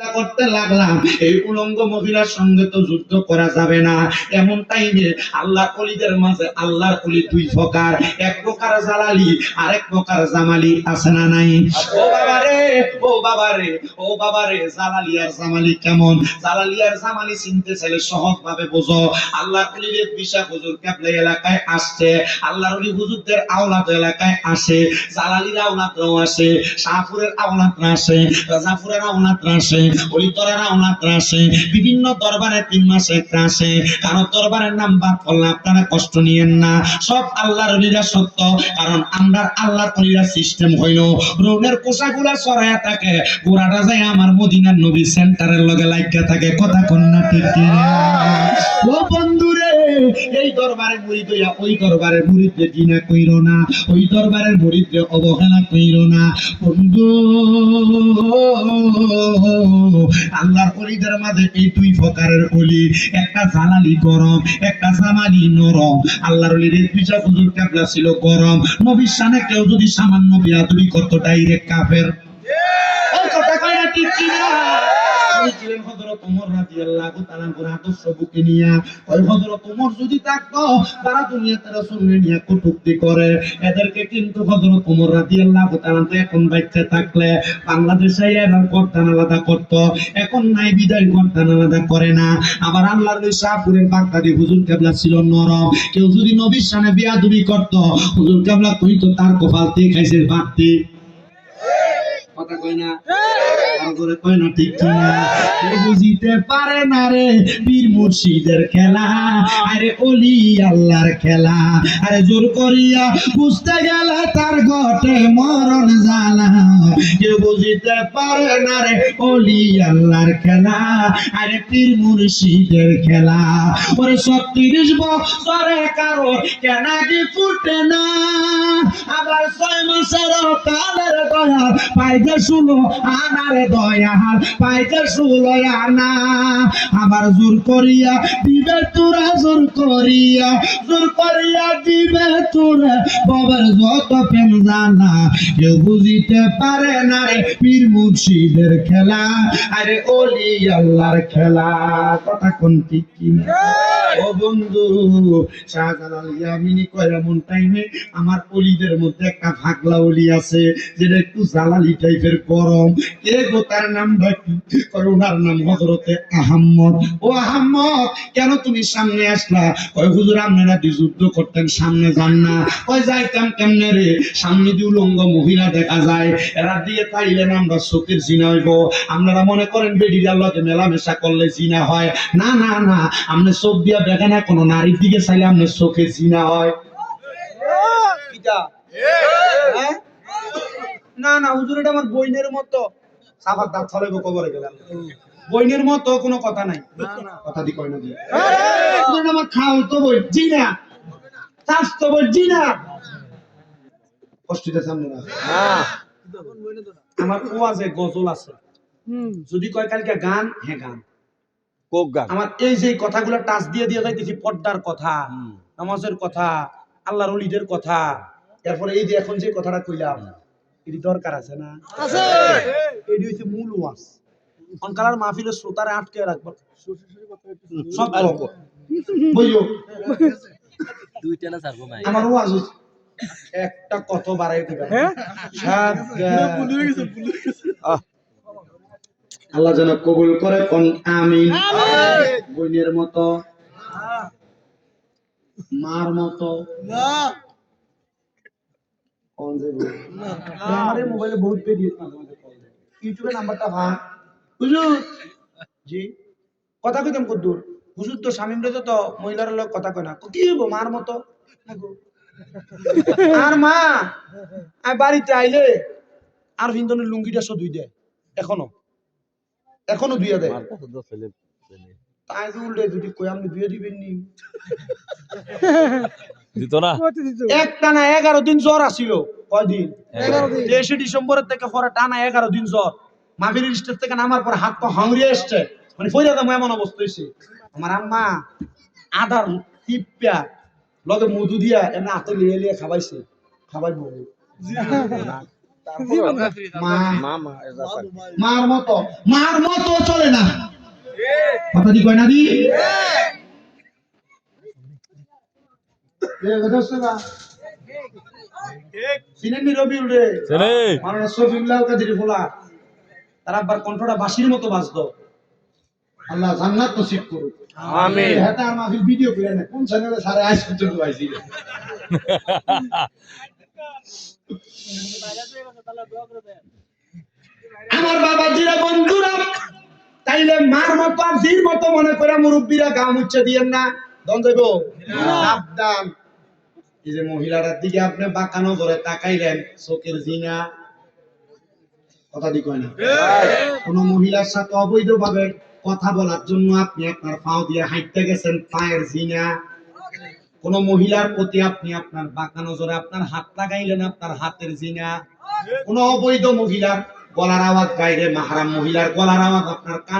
চিন্তা করতে লাগলাম। এই উলঙ্গ মহিলার সঙ্গে তো যুদ্ধ করা যাবে না। এমন টাইমে আল্লাহ অলিদের মাঝে আল্লাহর অলি দুই প্রকার। এক প্রকার জালালি আর এক প্রকার জামালি। আছে না নাই? ও বাবা রে ও বাবা রে ও বাবা রে জালালি আর জামালি কেমন? জালালি আর জামালি চিনতে চাইলে সহজ ভাবে বোঝো। আল্লাহ অলিদের বিশা হুজুর কেবলে এলাকায় আসছে। আল্লাহর অলি হুজুরদের আওলাদ এলাকায় আসে। জালালির আওলাদরাও আসে, শাহপুরের আওলাদরা আসে রাজাপুরের আওলাদরা আসে। অলিতরার আওলাদরা আসে বিভিন্ন দরবারে তিন মাসে একটা আসে দরবারের নাম বাদ করলে আপনারা কষ্ট নিয়েন না। সব আল্লাহর অলিরা সত্য, কারণ আমরা সিস্টেম হইল রোগের কোষাগুলা সরাইয়া থাকে, গোড়াটা যায় আমার মদিনার নবী সেন্টারের লগে লাগিয়া থাকে। কথা কন্যা ঠিক ও বন্ধুরে এই দরবারে মুড়ি দইয়া ওই দরবারের না, ওই দরবারের অবহেলা না। বন্ধু, আল্লাহর অলিদের মাঝে এই দুই অলি, একটা জালালি গরম, একটা জামালি নরম। আল্লাহর অলির দুইটা হুজুর কাবলা ছিল গরম। নবীর সামনে কেউ যদি সামান্য বিয়াদুরি করতো ডাইরেক্ট কাফের। না কিনা ওই ছিলেন হযরত ওমর রাদিয়াল্লাহু আদর্শ বুকে ওই হযরত ওমর যদি থাকতো তারা দুনিয়াতে রাসূলকে কটূক্তি করে। এদেরকে কিন্তু হযরত ওমর রাদিয়াল্লাহু তাআলা আনহু এখন বাচ্চা থাকলে বাংলাদেশে এরা আলাদা করত। এখন নাই, বিদায় আলাদা করে না। আবার আল্লাহর হুজুর কেবলা ছিল নরম। কেউ যদি নবীর সামনে বিয়াদবি করত, হুজুর কেবলা কইতো, তার কপালতে খাইছে বাড়তি কথা কই না? করে কয় না ঠিক কিনা? কেউ বুঝিতে পারে না রে বীর মুর্শিদের খেলা। আরে অলি আল্লাহর খেলা। আরে জোর করিয়া বুঝতে গেলে তার ঘটে মরণ জ্বালা। কেউ বুঝিতে পারে না রে অলি আল্লাহর খেলা। আরে পীর মুর্শিদের খেলা। ওরে ছত্রিশ বছরে কারও কেন কি ফুটে না? আবার ছয় মাসের কালের দয়াল পাইতে শুলো আনার দয়াল পাইতে শুলো আনা। আবার জোর করিয়া দিবে তোরা জোর করিয়া জোর করিয়া দিবে তোরা। বাবার যত প্রেম জানা কেউ বুঝিতে পারে না রে পীর মুর্শিদের খেলা। আরে ওলি আল্লাহর খেলা কথা কোন ঠিক ও বন্ধু শাহজালাল ইয়ামিনী কয় এমন টাইমে আমার অলিদের মধ্যে একটা ভাগলা অলি আছে যেটা একটু জালালি টাইপের গরম কে গো তার নামটা কি কয় ওনার নাম হজরতে আহাম্মদ। ও আহাম্মদ কেন তুমি সামনে আসলা? কয় হুজুর আপনারা যুদ্ধ করতেন সামনে যান না। কয় যাইতাম কেমনে রে? সামনে দিয়ে উলঙ্গ মহিলা দেখা যায় এরা দিয়ে তাইলেন আমরা চোখের জিনা হইব। আপনারা মনে করেন বেডির আল্লাহকে মেলামেশা করলে জিনা হয়? না না না আপনি চোখ দিয়া দেখেন না কোনো নারীর দিকে চাইলে আপনার চোখে জিনা হয়। কিটা হ্যাঁ? না না হুজুর এটা আমার বইনের মতো। সাফার দাঁত ছড়াইব কবরে গেলাম। বইনের মতো কোনো কথা নাই। না না। কথা দি কয় না দিয়ে আমার খাও তো বই জিনা স্বাস্থ্য বই জিনা কষ্ট দিতে সামনে না। আমার ওয়াজে গজল আছে। যদি কয় কালকে গান হ্যাঁ গান। কোক গান। আমার এই যে কথাগুলো টাচ দিয়ে দিয়ে যাইতেছি পর্দার কথা নামাজের কথা আল্লাহর অলিদের কথা এরপরে এই যে এখন যে কথাটা কইলাম এটি দরকার আছে না? এটি হচ্ছে মূল ওয়াজ। অনকালার মাহফিলের শ্রোতারে আটকে রাখব। সব বইও দুইটা না চারবো মাই আমার ওয়াজ হচ্ছে একটা কত বাড়াই দিবে। সাত আল্লাহ যেন কবুল করে কোন আমিন। বইনের মতো মার মতো। কোন যে বই? আমাদের মোবাইলে বহুত ভিডিও ইউটিউবে নাম্বারটা ভাগ হুজুর জি। কথা কইতাম কদ্দুর? হুজুর তো তো মহিলার লোক কথা কয় না। কি হব মার মতো? আর মা আর বাড়িতে আইলে আর ভিন্দনের লুঙ্গিটা সব ধুই দেয় এখনও। এখনও ধুইয়া দেয় তাই যে উল্টে যদি কই আপনি ধুয়ে দিবেন নি দিত না একটা না এগারো দিন জ্বর আসিল কয়দিন তেইশে ডিসেম্বরের থেকে পরে টানা এগারো দিন জ্বর স্টেজ থেকে নামার পর হাত পা এসছে মানে ফইরা দাম এমন অবস্থা হয়েছে আমার আম্মা আদার টিপিয়া লগে মধু দিয়া এমনি হাতে লিয়ে লিয়ে খাবাইছে খাবাই বউ মা মা মা এটা পারে। মার মতো মার মতো চলে না কথা দি কয় না দি? কণ্ঠটা বাঁশির মতো বাজতো। আল্লাহ জান্নাত নসিব করুক। আমিন। হেটা আমার ভিডিও করে না কোন চ্যানেলে সারা আজ পর্যন্ত পাইছি আমার বাবা জিরা বন্ধুরা তাইলে মার মতো আর জির মতো মনে করে মুরব্বীরা গা মুচ্ছে দিয়েন না। দন দেব সাবধান। এই যে মহিলাটার দিকে আপনি বাঁকানো করে তাকাইলেন চোখের জিনা। কথা দি কয় না? কোন মহিলার সাথে অবৈধভাবে কথা বলার জন্য আপনি আপনার পাও দিয়ে হাঁটতে গেছেন পায়ের জিনা। কোন মহিলার প্রতি আপনি আপনার বাঁকা নজরে আপনার হাত লাগাইলেন আপনার হাতের জিনা। কোন অবৈধ মহিলার গলার আওয়াজ বাইরে মাহারাম মহিলার গলার আওয়াজ আপনার কান